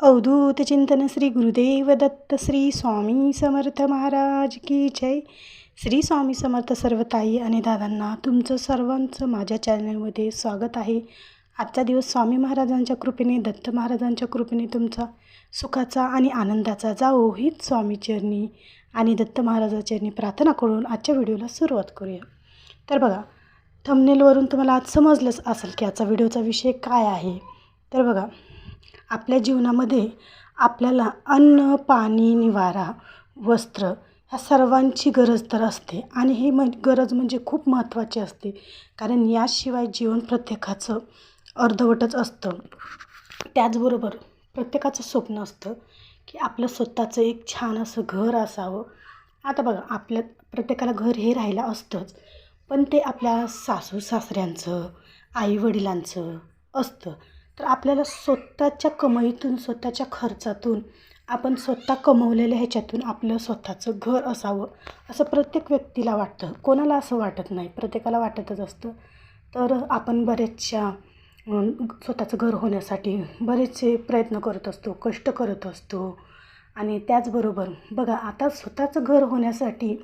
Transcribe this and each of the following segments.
अवधूत चिंतन श्री गुरुदेव दत्त श्री स्वामी समर्थ महाराज की जय. श्री स्वामी समर्थ सर्व ताई आणि दादांना तुमचं सर्वांचं माझ्या चॅनलमध्ये स्वागत आहे. आजचा दिवस स्वामी महाराजांच्या कृपेने दत्त महाराजांच्या कृपेने तुमचा सुखाचा आणि आनंदाचा जाओ हीच स्वामी चरणी आणि दत्त महाराजाचरणी प्रार्थना करून आजच्या व्हिडिओला सुरुवात करूया. तर बघा थंबनेलवरून तुम्हाला आज समजलंच असेल की आजचा व्हिडिओचा विषय काय आहे. तर बघा आपल्या जीवनामध्ये आपल्याला अन्न पाणी निवारा वस्त्र ह्या सर्वांची गरज तर असते. आणि ही म गरज म्हणजे खूप महत्त्वाची असते. कारण याशिवाय जीवन प्रत्येकाचं अर्धवटच असतं. त्याचबरोबर प्रत्येकाचं स्वप्न असतं की आपलं स्वतःचं एक छान असं घर असावं. आता बघा आपल्या प्रत्येकाला घर हे राहायला असतंच. पण ते आपल्या सासू सासऱ्यांचं आईवडिलांचं असतं. तर आपल्याला स्वतःच्या कमाईतून स्वतःच्या खर्चातून आपण स्वतः कमवलेल्या ह्याच्यातून आपलं स्वतःचं घर असावं असं प्रत्येक व्यक्तीला वाटतं. कोणाला असं वाटत नाही? प्रत्येकाला वाटतच असतं. तर आपण बरेचशा स्वतःचं घर होण्यासाठी बरेचसे प्रयत्न करत असतो कष्ट करत असतो. आणि त्याचबरोबर बघा आता स्वतःचं घर होण्यासाठी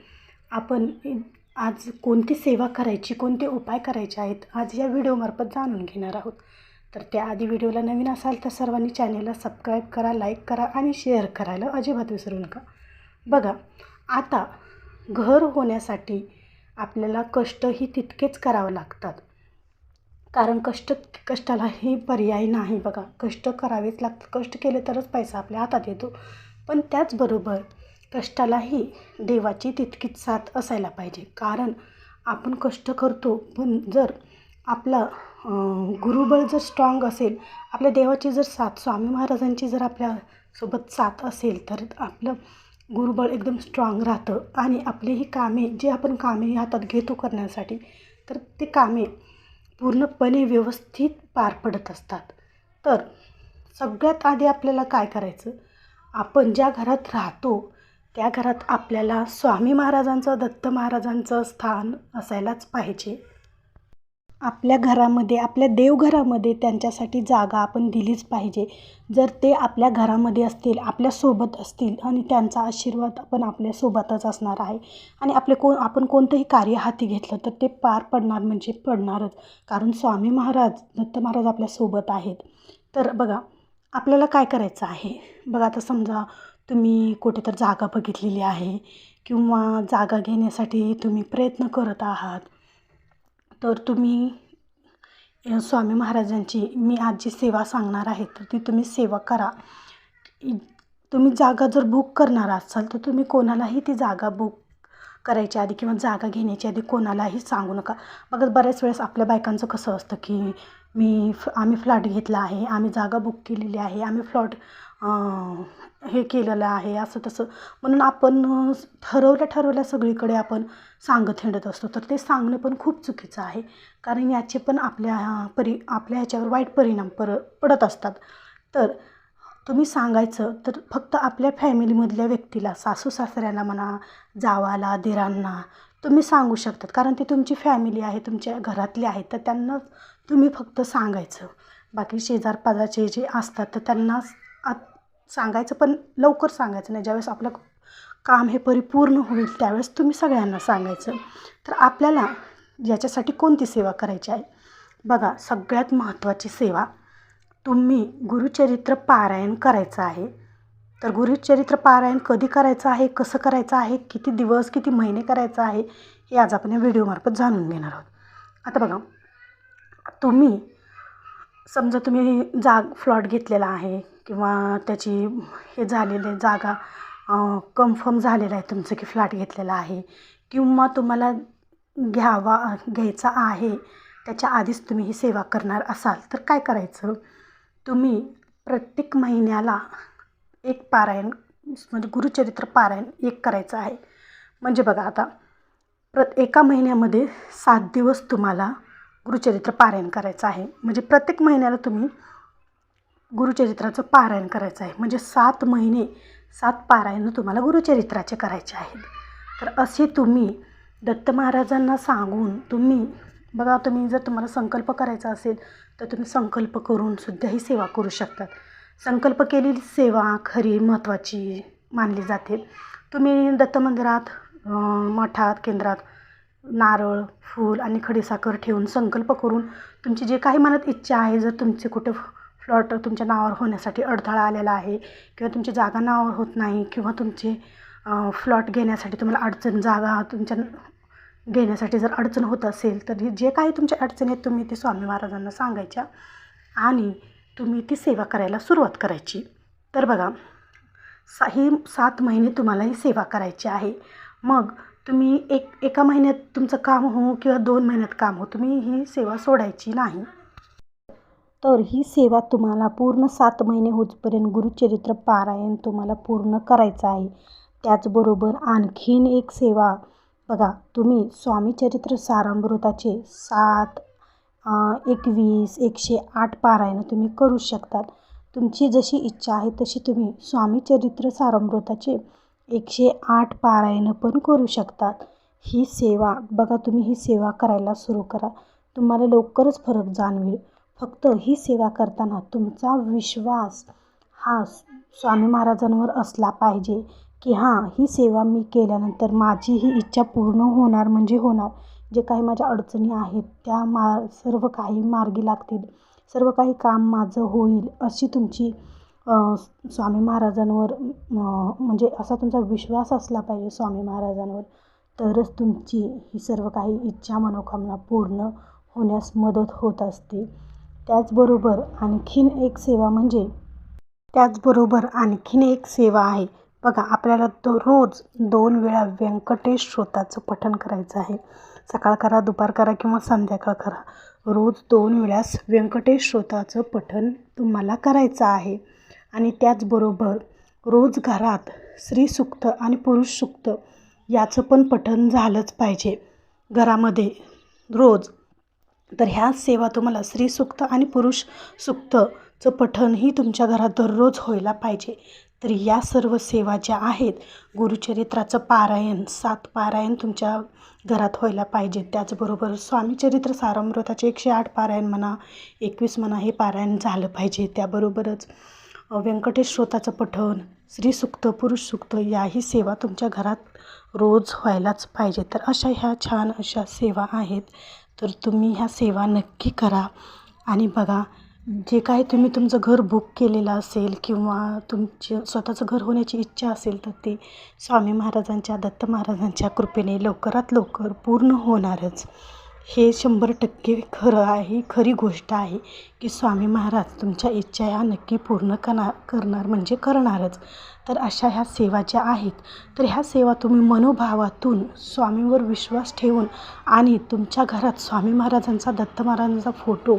आपण आज कोणती सेवा करायची कोणते उपाय करायचे आहेत आज या व्हिडिओमार्फत जाणून घेणार आहोत. तर त्याआधी व्हिडिओला नवीन असाल तर सर्वांनी चॅनेलला सबस्क्राईब करा लाईक करा आणि शेअर करायला अजिबात विसरू नका. बघा आता घर होण्यासाठी आपल्याला कष्टही तितकेच करावं लागतात. कारण कष्ट कष्टालाही पर्याय नाही बघा. कष्ट करावेच लागतात. कष्ट केले तरच पैसा आपल्या हातात येतो. पण त्याचबरोबर कष्टालाही देवाची तितकीच साथ असायला पाहिजे. कारण आपण कष्ट करतो पण जर आपला गुरुबळ जर स्ट्रॉंग असेल आपल्या देवाची जर साथ स्वामी महाराजांची जर आपल्यासोबत साथ असेल तर आपलं गुरुबळ एकदम स्ट्रॉंग राहतं. आणि आपली ही कामे जे आपण कामे हातात घेतो करण्यासाठी तर ते कामे पूर्णपणे व्यवस्थित पार पडत असतात. तर सगळ्यात आधी आपल्याला काय करायचं? आपण ज्या घरात राहतो त्या घरात आपल्याला स्वामी महाराजांचं दत्त महाराजांचं स्थान असायलाच पाहिजे. आपल्या घरामध्ये आपल्या देवघरामध्ये त्यांच्यासाठी जागा आपण दिलीच पाहिजे. जर ते आपल्या घरामध्ये असतील आपल्यासोबत असतील आणि त्यांचा आशीर्वाद पण आपल्यासोबतच असणार आहे आणि आपले कोण आपण कोणतंही कार्य हाती घेतलं तर ते पार पडणार म्हणजे पडणारच. कारण स्वामी महाराज दत्त महाराज आपल्यासोबत आहेत. तर बघा आपल्याला काय करायचं आहे? बघा आता समजा तुम्ही कुठे तर जागा बघितलेली आहे किंवा जागा घेण्यासाठी तुम्ही प्रयत्न करत आहात. तर तुम्ही स्वामी महाराजांची मी आज जी सेवा सांगणार आहे. तर ती तुम्ही सेवा करा. तुम्ही जागा जर बुक करणार असाल तर तुम्ही कोणालाही ती जागा बुक करायच्या आधी किंवा जागा घेण्याच्या आधी कोणालाही सांगू नका. मग बऱ्याच वेळेस आपल्या बायकांचं कसं असतं की मी आम्ही फ्लॅट घेतला आहे आम्ही जागा बुक केलेली आहे आम्ही फ्लॉट हे केलेलं आहे असं तसं. म्हणून आपण ठरवल्या ठरवल्या सगळीकडे आपण सांगत हिंडत असतो. तर ते सांगणं पण खूप चुकीचं आहे. कारण याचे पण आपल्या परि आपल्या ह्याच्यावर वाईट परिणाम पर पडत असतात. तर तुम्ही सांगायचं तर फक्त आपल्या फॅमिलीमधल्या व्यक्तीला सासू सासऱ्याला म्हणा जावाला दिरांना तुम्ही सांगू शकतात. कारण ती तुमची फॅमिली आहे तुमच्या घरातली आहे तर त्यांना तुम्ही फक्त सांगायचं. बाकी शेजारपाजाचे जे असतात तर त्यांना सांगायचं पण लवकर सांगायचं नाही. ज्यावेळेस आपलं काम हे परिपूर्ण होईल त्यावेळेस तुम्ही सगळ्यांना सांगायचं. तर आपल्याला याच्यासाठी कोणती सेवा करायची आहे? बघा सगळ्यात महत्त्वाची सेवा तुम्ही गुरुचरित्र पारायण करायचं आहे. तर गुरुचरित्र पारायण कधी करायचं आहे? कसं करायचं आहे? किती दिवस किती महिने करायचं आहे? हे आज आपण या व्हिडिओमार्फत जाणून घेणार आहोत. आता बघा तुम्ही समजा तुम्ही जाग फ्लॉट घेतलेला आहे किंवा त्याची हे झालेले जागा कन्फर्म झालेलं आहे तुमचं की फ्लॅट घेतलेला आहे किंवा तुम्हाला घ्यावा घ्यायचा आहे त्याच्या आधीच तुम्ही ही सेवा करणार असाल तर काय करायचं? तुम्ही प्रत्येक महिन्याला एक पारायण म्हणजे गुरुचरित्र पारायण एक करायचं आहे. म्हणजे बघा आता प्र एका महिन्यामध्ये सात दिवस तुम्हाला गुरुचरित्र पारायण करायचं आहे. म्हणजे प्रत्येक महिन्याला तुम्ही गुरुचरित्राचं पारायण करायचं आहे. म्हणजे सात महिने सात पारायण तुम्हाला गुरुचरित्राचे करायचे आहेत. तर असे तुम्ही दत्त महाराजांना सांगून तुम्ही बघा तुम्ही जर तुम्हाला संकल्प करायचा असेल तर तुम्ही संकल्प करून सुद्धा ही सेवा करू शकतात. संकल्प केलेली सेवा खरी महत्त्वाची मानली जाते. तुम्ही दत्त मंदिरात मठात केंद्रात नारळ फूल आणि खडीसाखर ठेवून संकल्प करून तुमची जे काही मनात इच्छा आहे जर तुमचे कुठे फ्लॉट तुमच्या नावावर होण्यासाठी अडथळा आलेला आहे किंवा तुमची जागा नावावर होत नाही किंवा तुमचे फ्लॉट घेण्यासाठी तुम्हाला अडचण जागा तुमच्या घेण्यासाठी जर अडचण होत असेल तर जे काही तुमच्या अडचणी आहेत तुम्ही ते स्वामी महाराजांना सांगायच्या आणि तुम्ही ती सेवा करायला सुरुवात करायची. तर बघा सा ही सात महिने तुम्हाला ही सेवा करायची आहे. मग तुम्ही एक एका महिन्यात तुमचं काम हो किंवा दोन महिन्यात काम हो तुम्ही ही सेवा सोडायची नाही. तर ही सेवा तुम्हाला पूर्ण सात महिने होतपर्यंत गुरुचरित्र पारायण तुम्हाला पूर्ण करायचं आहे. त्याचबरोबर आणखीन एक सेवा बघा तुम्ही स्वामीचरित्र सारामृताचे सात एकवीस एकशे आठ पारायणं तुम्ही करू शकतात. तुमची जशी इच्छा आहे तशी तुम्ही स्वामीचरित्र सारामृताचे एकशे आठ पारायणं पण करू शकतात. ही सेवा बघा तुम्ही ही सेवा करायला सुरू करा. तुम्हाला लवकरच फरक जाणवेल. फक्त ही सेवा करताना तुमचा विश्वास हा स्वामी महाराजांवर असला पाहिजे की हां ही सेवा मी केल्यानंतर माझी ही इच्छा पूर्ण होणार म्हणजे होणार. जे काही माझ्या अडचणी आहेत त्या मा सर्व काही मार्गी लागतील. सर्व काही काम माझं होईल अशी तुमची स्वामी महाराजांवर म्हणजे असा तुमचा विश्वास असला पाहिजे स्वामी महाराजांवर तरच तुमची ही सर्व काही इच्छा मनोकामना पूर्ण होण्यास मदत होत असते. त्याचबरोबर आणखीन एक सेवा म्हणजे त्याचबरोबर आणखीन एक सेवा आहे. बघा आपल्याला तो रोज दोन वेळा व्यंकटेश श्रोताचं पठण करायचं आहे. सकाळ करा दुपार करा किंवा संध्याकाळ करा. रोज दोन वेळास व्यंकटेश श्रोताचं पठण तुम्हाला करायचं आहे. आणि त्याचबरोबर रोज घरात स्त्रीसुक्त आणि पुरुष सुक्त याचं पण पठण झालंच पाहिजे घरामध्ये रोज. तर ह्या सेवा तुम्हाला स्त्री सुक्त आणि पुरुष सुक्तचं पठनही तुमच्या घरात दररोज व्हायला पाहिजे. तर या सर्व सेवा ज्या आहेत गुरुचरित्राचं पारायण सात पारायण तुमच्या घरात व्हायला पाहिजे. त्याचबरोबर स्वामीचरित्र सारामृताचे एकशे आठ पारायण म्हणा एकवीस म्हणा हे पारायण झालं पाहिजे. त्याबरोबरच व्यंकटेश श्रोताचं पठण स्त्रीसुक्त पुरुष सुक्त याही सेवा तुमच्या घरात रोज व्हायलाच पाहिजे. तर अशा ह्या छान अशा सेवा आहेत. तर तुम्ही ह्या सेवा नक्की करा. आणि बघा जे काही तुम्ही तुमचं घर बुक केलेलं असेल किंवा तुमचे स्वतःचं घर होण्याची इच्छा असेल तर ते स्वामी महाराजांच्या दत्त महाराजांच्या कृपेने लवकरात लवकर पूर्ण होणारच. हे शंभर टक्के खरं आहे खरी गोष्ट आहे की स्वामी महाराज तुमच्या इच्छा ह्या नक्की पूर्ण करणार करणार म्हणजे करणारच. तर अशा ह्या सेवा ज्या आहेत तर ह्या सेवा तुम्ही मनोभावातून स्वामींवर विश्वास ठेवून आणि तुमच्या घरात स्वामी महाराजांचा दत्त महाराजांचा फोटो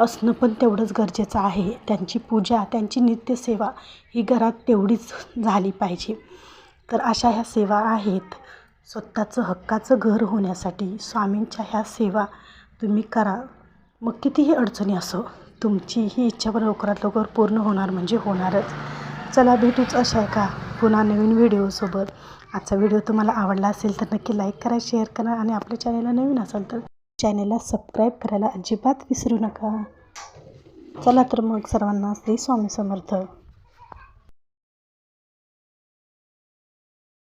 असणं पण तेवढंच गरजेचं आहे. त्यांची पूजा त्यांची नित्यसेवा ही घरात तेवढीच झाली पाहिजे. तर अशा ह्या सेवा आहेत. स्वतःचं हक्काचं घर होण्यासाठी स्वामींच्या ह्या सेवा तुम्ही करा. मग कितीही अडचणी असो तुमची ही इच्छा पण लवकरात लवकर पूर्ण होणार म्हणजे होणारच. चला भेटूच अशा आहे का पुन्हा नवीन व्हिडिओसोबत. आजचा व्हिडिओ तुम्हाला आवडला असेल तर नक्की लाईक करा शेअर करा आणि आपल्या चॅनलला नवीन असाल तर चॅनलला सबस्क्राईब करायला अजिबात विसरू नका. चला तर मग सर्वांना श्री स्वामी समर्थ.